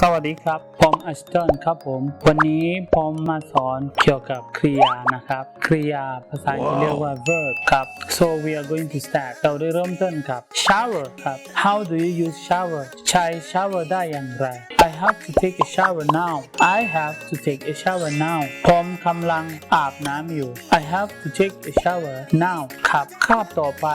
สวัสดีครับ ผมอัสตันครับผม วันนี้ผมมาสอนเกี่ยวกับกริยานะครับ กริยาภาษาอังกฤษเรียกว่า verb ครับ so we are going to start เราได้เริ่มต้นครับ shower ครับ how do you use shower ใช้ shower ได้อย่างไร I have to take a shower now I have to take a shower now ผมกำลังอาบน้ำอยู่ I have to take a shower now ครับคาบต่อไป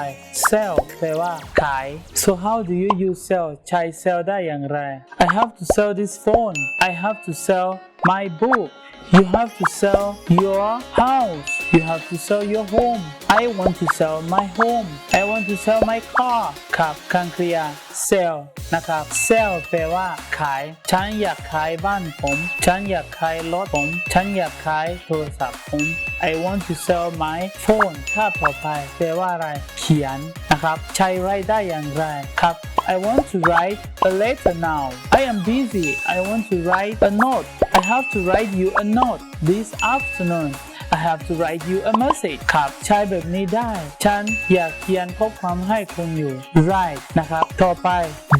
sell แปลว่าขาย so how do you use sell ใช้ sell ได้อย่างไร I have to sell this phone I have to sell my book You have to sell your house. You have to sell your home. I want to sell my home. I want to sell my car. ครับคังเคลีย sell นะครับ sell แปลว่า ขาย ฉันอยากขายบ้านผม ฉันอยากขายรถผม ฉันอยากขายโทรศัพท์ผม I want to sell my phone ถ้าต่อไปแปลว่าอะไร เขียนนะครับ ใช้ไรได้อย่างไรครับ I want to write a letter now. I am busy. I want to write a note. I have to write you a note this afternoon. I have to write you a message ครับใช้แบบนี้ได้ ฉันอยากเขียนข้อความให้คุณอยู่ write นะครับ ต่อไป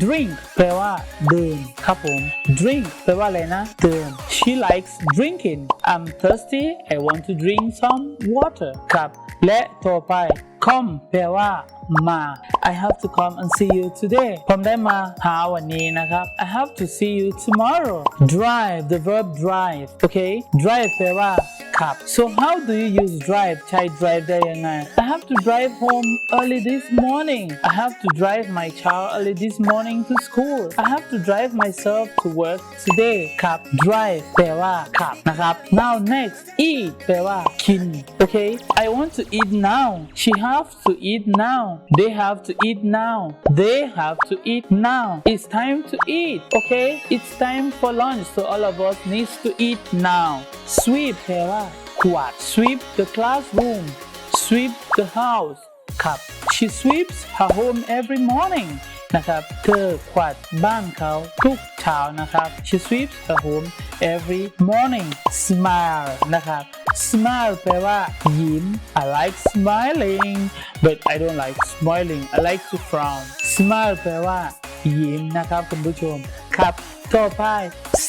drink แปลว่าดื่มครับผม drink แปลว่าอะไรนะดื่ม she likes drinking I'm thirsty I want to drink some water ครับ และต่อไป come แปลว่ามา I have to come and see you today ผมได้มาหาวันนี้นะครับ I have to see you tomorrow drive the verb drive okay drive แปลว่า ขับ so how do you use drive ใช้ drive ได้ยังไง I have to drive home early this morning I have to drive my child early this morning to school I have to drive myself to work today ขับ drive แปลว่าขับนะครับ now next eat แปลว่ากิน okay I want to eat now she have to eat now they have to eat now they have to eat now it's time to eat okay it's time for lunch so all of us needs to eat now sweep แปลว่า กวาด sweep the classroom sweep the house ครับ she sweeps her home every morning นะครับ เธอกวาดบ้านเขาทุกเช้านะครับ she sweeps her home every morning smile นะครับ smile แปลว่ายิ้ม I like smiling but I don't like smiling I like to frown smile แปลว่ายิ้มนะครับคุณผู้ชม ครับต่อไป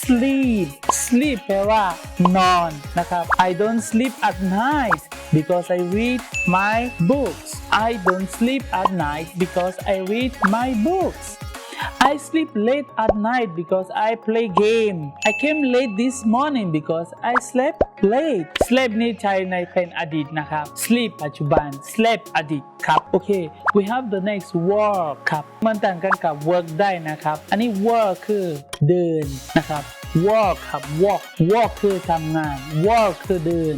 sleep sleep แปลว่านอนนะครับ I don't sleep at night because I read my books I don't sleep at night because I read my books I sleep late at night because I play game I came late this morning because I slept late sleep นี่ใช้ในเป็นอดีตนะครับ sleep ปัจจุบัน sleep อดีตครับโอเค we have the next work ครับ มันต่างกันกับ work ได้นะครับ อันนี้ work คือเดินนะครับ work ครับ walk walk คือทำงาน work คือเดิน